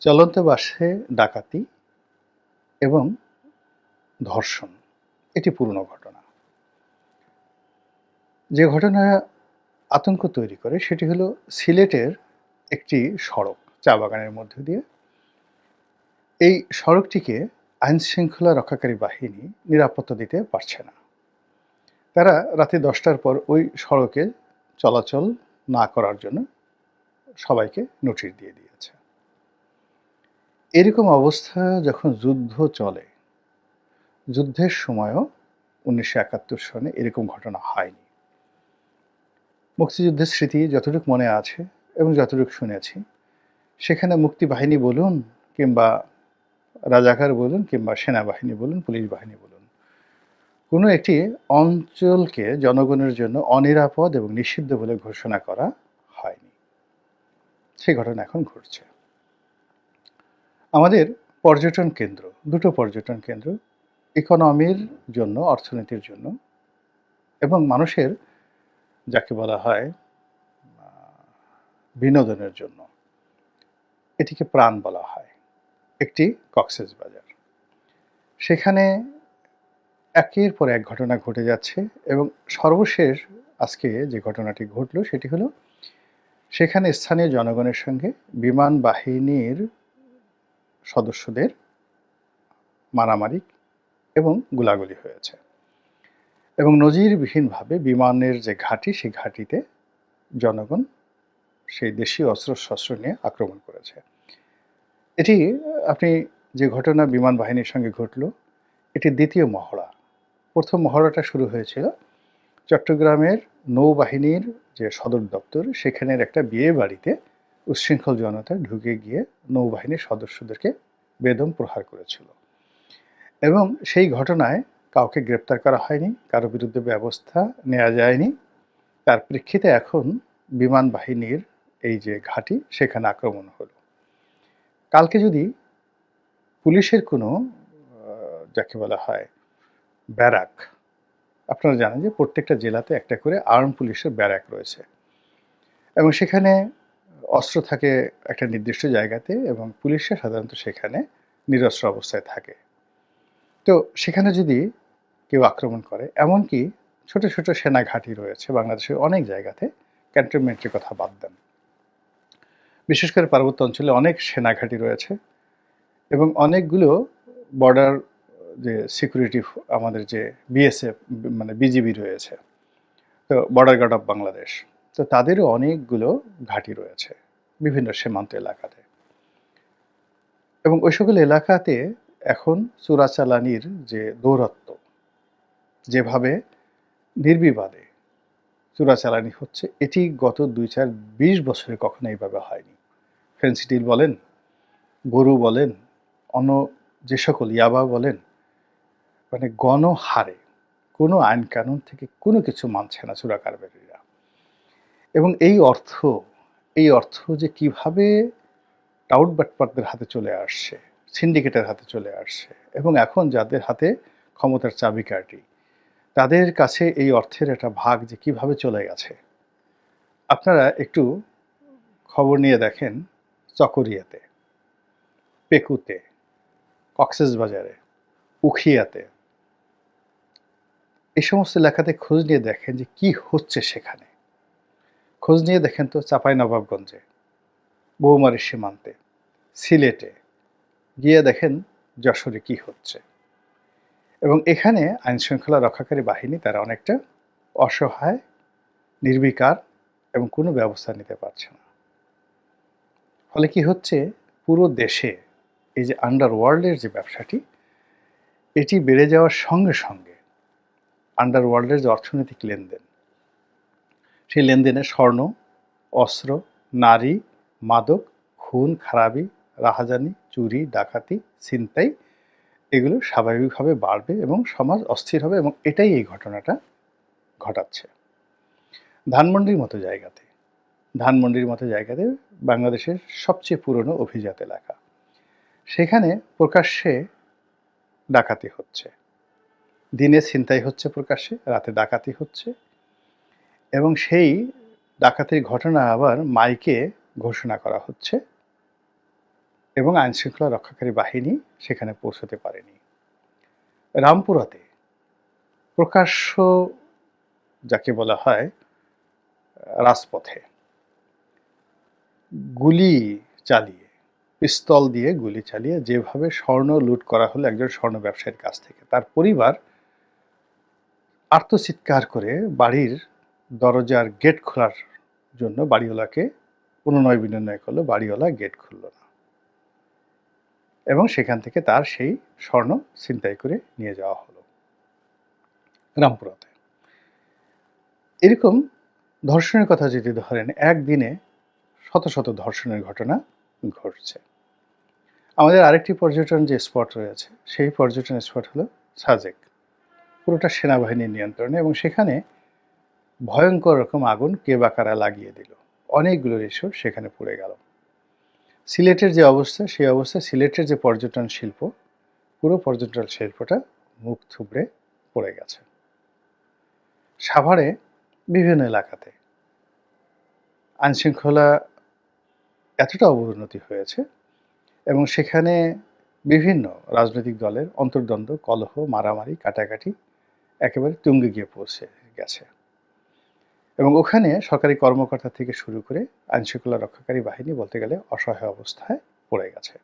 চলন্ত বাসে ডাকাতি এবং ধর্ষণ, এটি পুরনো ঘটনা। যে ঘটনা আতঙ্ক তৈরি করে সেটি হলো সিলেটের একটি সড়ক চা বাগানের মধ্য দিয়ে। এই সড়কটিকে আইন শৃঙ্খলা রক্ষাকারী বাহিনী নিরাপত্তা দিতে পারছে না। তারা রাতে দশটার পর ওই সড়কে চলাচল না করার জন্য সবাইকে নোটিশ দিয়ে দিয়েছে। এরকম অবস্থা যখন যুদ্ধ চলে, যুদ্ধের সময়ও উনিশশো একাত্তর সনে এরকম ঘটনা হয়নি। মুক্তিযুদ্ধের স্মৃতি যতটুকু মনে আছে এবং যতটুকু শুনেছি, সেখানে মুক্তি বাহিনী বলুন কিংবা রাজাকার বলুন কিংবা সেনাবাহিনী বলুন, পুলিশ বাহিনী বলুন, কোনো একটি অঞ্চলকে জনগণের জন্য অনিরাপদ এবং নিষিদ্ধ বলে ঘোষণা করা হয়নি। সেই ঘটনা এখন ঘটছে। আমাদের পর্যটন কেন্দ্র, দুটো পর্যটন কেন্দ্র ইকোনমির জন্য, অর্থনীতির জন্য এবং মানুষের, যাকে বলা হয় বিনোদনের জন্য। এটিকে প্রাণ বলা হয়, একটি কক্সেস বাজার। সেখানে একের পর এক ঘটনা ঘটে যাচ্ছে এবং সর্বশেষ আজকে যে ঘটনাটি ঘটলো সেটি হলো, সেখানে স্থানীয় জনগণের সঙ্গে বিমান বাহিনীর সদস্যদের মারামারি এবং গোলাগুলি হয়েছে। এবং নজিরবিহীনভাবে বিমানের যে ঘাঁটি সেই ঘাঁটিতে জনগণ সেই দেশীয় অস্ত্রশস্ত্র নিয়ে আক্রমণ করেছে। এটি, আপনি যে ঘটনা বিমান বাহিনীর সঙ্গে ঘটল, এটি দ্বিতীয় মহড়া। প্রথম মহড়াটা শুরু হয়েছিল চট্টগ্রামের নৌবাহিনীর যে সদর দপ্তর, সেখানের একটা বিয়ে বাড়িতে উচ্ছৃঙ্খল জনতা ঢুকে গিয়ে নৌবাহিনীর সদস্যদেরকে বেদম প্রহার করেছিল। এবং সেই ঘটনায় কাউকে গ্রেপ্তার করা হয়নি, কারও বিরুদ্ধে ব্যবস্থা নেওয়া যায়নি। তার প্রেক্ষিতে এখন বিমান বাহিনীর এই যে ঘাঁটি, সেখানে আক্রমণ হলো। কালকে যদি পুলিশের কোনো যাকে বলা হয়, ব্যারাক, আপনারা জানেন যে প্রত্যেকটা জেলাতে একটা করে আর্ম পুলিশের ব্যারাক রয়েছে। এবং সেখানে অস্ত্র থাকে একটা নির্দিষ্ট জায়গাতে এবং পুলিশরা সাধারণত সেখানে নিরস্ত্র অবস্থায় থাকে। তো সেখানে যদি কেউ আক্রমণ করে, এমনকি ছোট ছোট সেনা ঘাঁটি রয়েছে বাংলাদেশের অনেক জায়গাতে, ক্যান্টনমেন্টের কথা বাদ দেন। বিশেষ করে পার্বত্য অঞ্চলে অনেক সেনা ঘাঁটি রয়েছে এবং অনেকগুলো বর্ডার, যে সিকিউরিটি আমাদের যে বিএসএফ মানে বিজিবি রয়েছে। তো বর্ডার গার্ড অফ বাংলাদেশ। তো তাদেরও অনেকগুলো ঘাঁটি রয়েছে বিভিন্ন সীমান্ত এলাকাতে। এবং ওই সকল এলাকাতে এখন চোরাচালানির যে দৌরত্ব যেভাবে নির্বিবাদে চোরাচালানি হচ্ছে, এটি গত দুই চার বিশ বছরে কখনো এইভাবে হয়নি। ফেন্সিডিল বলেন, গরু বলেন, অন্য যে সকল ইয়াবা বলেন মানে গণহারে কোনো আইন কানুন থেকে কোনো কিছু মানছে না চোরা কারবারিরা এবং এই অর্থ এই অর্থ যে কীভাবে টাউট বাটপারদের হাতে চলে আসছে, সিন্ডিকেটের হাতে চলে আসছে এবং এখন যাদের হাতে ক্ষমতার চাবিকাঠি, তাদের কাছে এই অর্থের একটা ভাগ যে কীভাবে চলে গেছে। আপনারা একটু খবর নিয়ে দেখেন চকরিয়াতে, পেকুতে কক্সেস বাজারে উখিয়াতে। এই সমস্ত এলাকাতে খোঁজ নিয়ে দেখেন যে কি হচ্ছে সেখানে। খোঁজ নিয়ে দেখেন তো চাপাই নবাবগঞ্জে বৌমারির সীমান্তে, সিলেটে। গিয়ে দেখেন যশোরে কি হচ্ছে। এবং এখানে আইন শৃঙ্খলা রক্ষাকারী বাহিনী তারা অনেকটা অসহায়, নির্বিকার এবং কোনো ব্যবস্থা নিতে পারছে না। ফলে কি হচ্ছে? পুরো দেশে এই যে আন্ডারওয়ার্ল্ডের যে ব্যবসাটি, এটি বেড়ে যাওয়ার সঙ্গে সঙ্গে আন্ডারওয়ার্ল্ডের যে অর্থনৈতিক লেনদেন সেই লেনদেনে স্বর্ণ, অস্ত্র, নারী, মাদক, খুন, খারাপি, রাহাজানি, চুরি, ডাকাতি, ছিনতাই এগুলো স্বাভাবিকভাবে বাড়বে এবং সমাজ অস্থির হবে এবং এটাই এই ঘটনাটা ঘটাচ্ছে। ধানমন্ডির মতো জায়গাতে, ধানমন্ডির মতো জায়গাতে বাংলাদেশের সবচেয়ে পুরনো অভিজাত এলাকা। সেখানে প্রকাশ্যে ডাকাতি হচ্ছে। দিনে ছিনতাই হচ্ছে প্রকাশ্যে, রাতে ডাকাতি হচ্ছে। এবং সেই ডাকাতির ঘটনা আবার মাইকে ঘোষণা করা হচ্ছে এবং আইনশৃঙ্খলা রক্ষাকারী বাহিনী সেখানে পৌঁছতে পারেনি। রামপুরাতে প্রকাশ্য যাকে বলা হয়, রাজপথে গুলি চালিয়ে, পিস্তল দিয়ে গুলি চালিয়ে যেভাবে স্বর্ণ লুট করা হলো একজন স্বর্ণ ব্যবসায়ীর কাছ থেকে, তার পরিবার আর্তচিৎকার করে বাড়ির দরজার গেট খোলার জন্য বাড়িওয়ালাকে অনুনয় বিনয় করল, বাড়িওয়ালা গেট খুলল না। এবং সেখান থেকে তার সেই স্বর্ণ ছিনতাই করে নিয়ে যাওয়া হলো রামপুরাতে। এরকম ধর্ষণের কথা যদি ধরেন, একদিনে শত শত ধর্ষণের ঘটনা ঘটছে। আমাদের আরেকটি পর্যটন যে স্পট রয়েছে, সেই পর্যটন স্পট হলো সাজেক। পুরোটা সেনাবাহিনীর নিয়ন্ত্রণে এবং সেখানে ভয়ঙ্কর রকম আগুন কে বা কারা লাগিয়ে দিল। অনেকগুলো রিসোর্ট সেখানে পড়ে গেল। সিলেটের যে অবস্থা, সেই অবস্থায় সিলেটের যে পর্যটন শিল্প, পুরো পর্যটন শিল্পটা মুখ থুবড়ে পড়ে গেছে। সাভারে বিভিন্ন এলাকাতে আইনশৃঙ্খলা এতটা অবনতি হয়েছে এবং সেখানে বিভিন্ন রাজনৈতিক দলের অন্তর্দ্বন্দ্ব, কলহ, মারামারি, কাটাকাটি একেবারে তুঙ্গে গিয়ে পৌঁছে গেছে। এবং ওখানে সরকারি কর্মকর্তা থেকে শুরু করে আইনশৃঙ্খলা রক্ষাকারী বাহিনী বলতে গেলে অসহায় অবস্থায় পড়ে গেছে।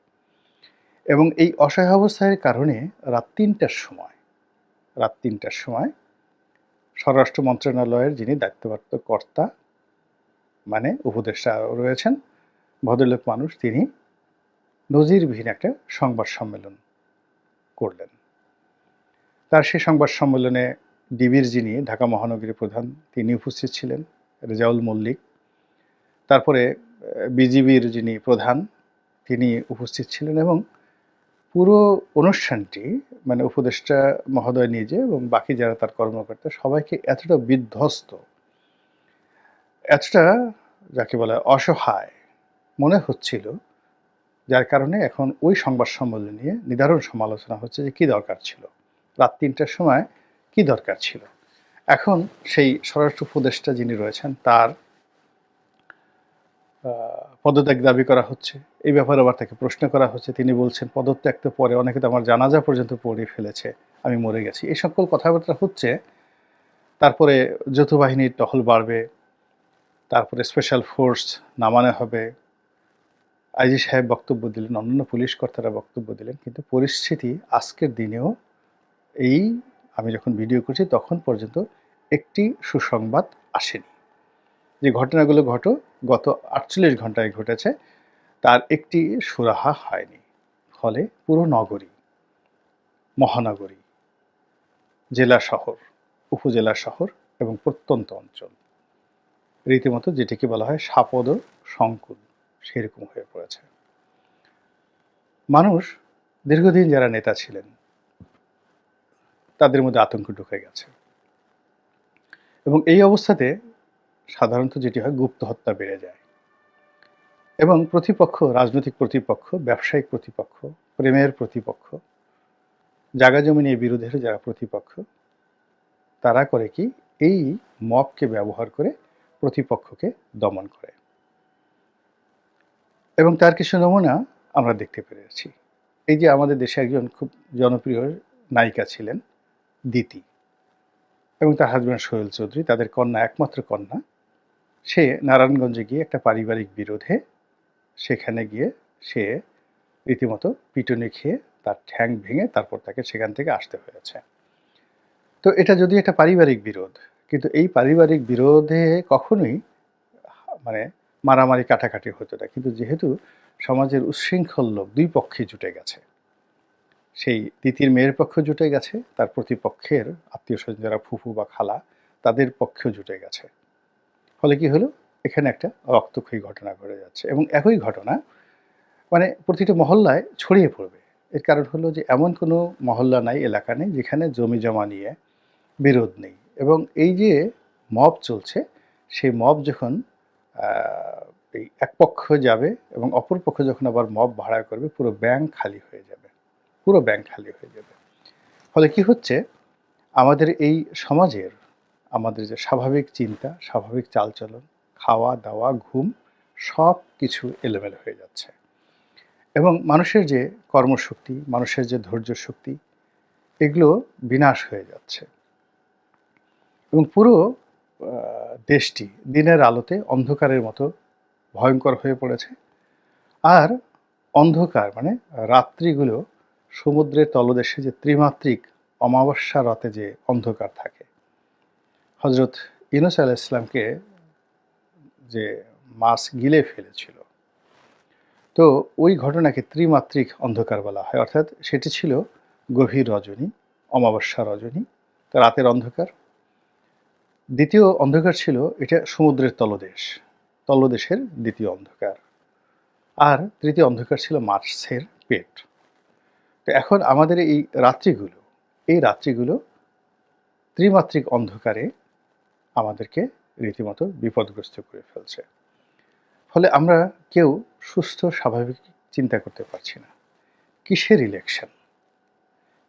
এবং এই অসহায় অবস্থার কারণে রাত তিনটার সময়, রাত তিনটার সময় স্বরাষ্ট্র মন্ত্রণালয়ের যিনি দায়িত্বপ্রাপ্ত কর্তা মানে উপদেষ্টা রয়েছেন, ভদ্রলোক মানুষ, তিনি নজিরবিহীন একটা সংবাদ সম্মেলন করলেন। তার সেই সংবাদ সম্মেলনে ডিবির যিনি ঢাকা মহানগরী প্রধান, তিনি উপস্থিত ছিলেন, রেজাউল মল্লিক। তারপরে বিজিবির যিনি প্রধান, তিনি উপস্থিত ছিলেন এবং পুরো অনুষ্ঠানটি মানে উপদেষ্টা মহোদয় নিজে এবং বাকি যারা তার কর্মকর্তা, সবাইকে এতটা বিধ্বস্ত, এতটা যাকে বলে অসহায় মনে হচ্ছিল, যার কারণে এখন ওই সংবাদ সম্মেলন নিয়ে নিদারুণ সমালোচনা হচ্ছে যে কি দরকার ছিল। রাত তিনটার সময় কি দরকার ছিল? এখন সেই স্বরাষ্ট্র উপদেষ্টা যিনি রয়েছেন, তার পদত্যাগ দাবি করা হচ্ছে। এই ব্যাপারে আবার তাকে প্রশ্ন করা হচ্ছে। তিনি বলছেন, পদত্যাগ তো পরে অনেকে তো আমার জানাজা পর্যন্ত পড়ে ফেলেছে, আমি মরে গেছি। এই সকল কথাবার্তা হচ্ছে, তারপরে যৌথ বাহিনীর টহল বাড়বে, তারপরে স্পেশাল ফোর্স নামানো হবে। আইজি সাহেব বক্তব্য দিলেন, অন্যান্য পুলিশ কর্তারা বক্তব্য দিলেন, কিন্তু পরিস্থিতি আজকের দিনেও এই আমি যখন ভিডিও করছি, তখন পর্যন্ত একটি সুসংবাদ আসেনি। যে ঘটনাগুলো ঘটো, গত আটচল্লিশ ঘন্টায় ঘটেছে, তার একটি সুরাহা হয়নি। ফলে পুরো নগরী, মহানগরী, জেলা শহর, উপজেলা শহর এবং প্রত্যন্ত অঞ্চল, রীতিমতো যেটিকে বলা হয় সাপদ সংকুল, সেরকম হয়ে পড়েছে। মানুষ দীর্ঘদিন যারা নেতা ছিলেন তাদের মধ্যে আতঙ্ক ঢুকে গেছে। এবং এই অবস্থাতে সাধারণত যেটি হয়, গুপ্ত হত্যা বেড়ে যায়। এবং প্রতিপক্ষ, রাজনৈতিক প্রতিপক্ষ, ব্যবসায়িক প্রতিপক্ষ, প্রেমের প্রতিপক্ষ, জাগা জমি নিয়ে বিরোধের যারা প্রতিপক্ষ, তারা করে কি, এই মবকে ব্যবহার করে প্রতিপক্ষকে দমন করে। এবং তার কিছু নমুনা আমরা দেখতে পেরেছি। এই যে আমাদের দেশে একজন খুব জনপ্রিয় নায়িকা ছিলেন দিতি এবং তার হাজব্যান্ড সোহেল চৌধুরী, তাদের কন্যা, একমাত্র কন্যা, সে নারায়ণগঞ্জে গিয়ে একটা পারিবারিক বিরোধে সেখানে গিয়ে সে রীতিমতো পিটুনি খেয়ে তার ঠ্যাং ভেঙে তারপর তাকে সেখান থেকে আসতে হয়েছে। তো এটা যদি একটা পারিবারিক বিরোধ, কিন্তু এই পারিবারিক বিরোধে কখনোই মানে মারামারি কাটাকাটি হতো না। কিন্তু যেহেতু সমাজের উচ্ছৃঙ্খল লোক দুই পক্ষে জুটে গেছে সেই দ্বিতীয় মেয়ের পক্ষ জুটে গেছে, তার প্রতিপক্ষের আত্মীয় স্বজন যারা ফুফু বা খালা, তাদের পক্ষেও জুটে গেছে। ফলে কি হলো? এখানে একটা রক্তক্ষয়ী ঘটনা ঘটে যাচ্ছে এবং একই ঘটনা মানে প্রতিটা মহল্লায় ছড়িয়ে পড়বে। এর কারণ হলো যে এমন কোনো মহল্লা নাই, এলাকা নেই যেখানে জমি জমা নিয়ে বিরোধ নেই এবং এই যে মব চলছে, সেই মব যখন এই এক পক্ষ যাবে এবং অপর পক্ষ যখন আবার মব ভাড়া করবে, পুরো ব্যাংক খালি হয়ে যাবে। পুরো ব্যাংক খালি হয়ে যাবে। ফলে কি হচ্ছে? আমাদের এই সমাজের আমাদের যে স্বাভাবিক চিন্তা, স্বাভাবিক চালচলন, খাওয়া, দাওয়া, ঘুম সব কিছু এলোমেলো হয়ে যাচ্ছে। এবং মানুষের যে কর্মশক্তি, মানুষের যে ধৈর্য শক্তি, এগুলো বিনাশ হয়ে যাচ্ছে। এবং পুরো দেশটি দিনের আলোতে অন্ধকারের মতো ভয়ঙ্কর হয়ে পড়েছে। আর অন্ধকার মানে রাত্রিগুলো সমুদ্রের তলদেশে যে ত্রিমাত্রিক অমাবস্যা রাতে যে অন্ধকার থাকে। হজরত ইউনুস আলাহ ইসলামকে যে মাছ গিলে ফেলেছিল। তো ওই ঘটনাকে ত্রিমাত্রিক অন্ধকার বলা হয়। অর্থাৎ সেটি ছিল গভীর রজনী, অমাবস্যা রজনী, রাতের অন্ধকার। দ্বিতীয় অন্ধকার ছিল এটা সমুদ্রের তলদেশ, তলদেশের দ্বিতীয় অন্ধকার। আর তৃতীয় অন্ধকার ছিল মার্সের পেট। তো এখন আমাদের এই রাত্রিগুলো এই রাত্রিগুলো ত্রিমাত্রিক অন্ধকারে আমাদেরকে রীতিমতো বিপদগ্রস্ত করে ফেলছে। ফলে আমরা কেউ সুস্থ, স্বাভাবিক চিন্তা করতে পারছি না। কিসের ইলেকশন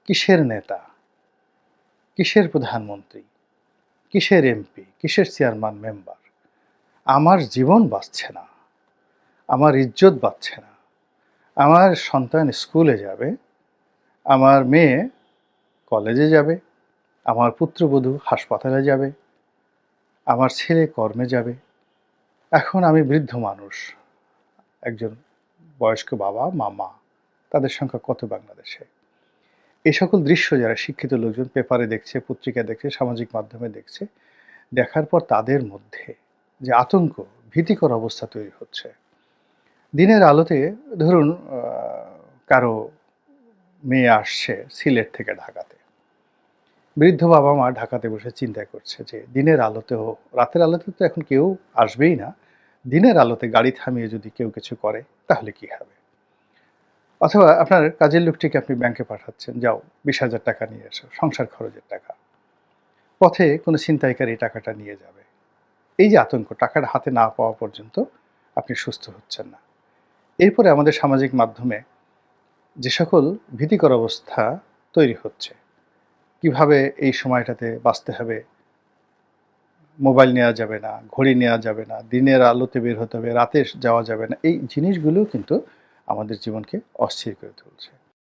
কিসের নেতা? কিসের প্রধানমন্ত্রী? কিসের এমপি কিসের চেয়ারম্যান মেম্বার আমার জীবন বাঁচছে না। আমার ইজ্জত বাঁচছে না। আমার সন্তান স্কুলে যাবে আমার মেয়ে কলেজে যাবে, আমার পুত্রবধূ হাসপাতালে যাবে, আমার ছেলে কর্মে যাবে। এখন আমি বৃদ্ধ মানুষ, একজন বয়স্ক বাবা মা মা তাদের সংখ্যা কত বাংলাদেশে? এই সকল দৃশ্য যারা শিক্ষিত লোকজন পেপারে দেখছে, পত্রিকা দেখছে, সামাজিক মাধ্যমে দেখছে, দেখার পর তাদের মধ্যে যে আতঙ্ক, ভীতিকর অবস্থা তৈরি হচ্ছে। দিনের আলোতে ধরুন কারও মেয়ে আসছে সিলেট থেকে ঢাকাতে। বৃদ্ধ বাবা মা ঢাকাতে বসে চিন্তা করছে যে দিনের আলোতেও রাতের আলোতে তো এখন কেউ আসবেই না। দিনের আলোতে গাড়ি থামিয়ে যদি কেউ কিছু করে, তাহলে কি হবে? অথবা আপনার কাজের লোকটিকে আপনি ব্যাংকে পাঠাচ্ছেন, যাও, বিশ হাজার টাকা নিয়ে এসো, সংসার খরচের টাকা। পথে কোনো ছিনতাইকারী টাকাটা নিয়ে যাবে। এই যে আতঙ্ক, টাকাটা হাতে না পাওয়া পর্যন্ত আপনি সুস্থ হচ্ছেন না। এরপরে আমাদের সামাজিক মাধ্যমে যে সকল ভীতিকর অবস্থা তৈরি হচ্ছে, কীভাবে এই সময়টাতে বাঁচতে হবে? মোবাইল নেওয়া যাবে না, ঘড়ি নেওয়া যাবে না, দিনের আলোতে বের হতে হবে, রাতে যাওয়া যাবে না, এই জিনিসগুলো কিন্তু আমাদের জীবনকে অস্থির করে তুলছে।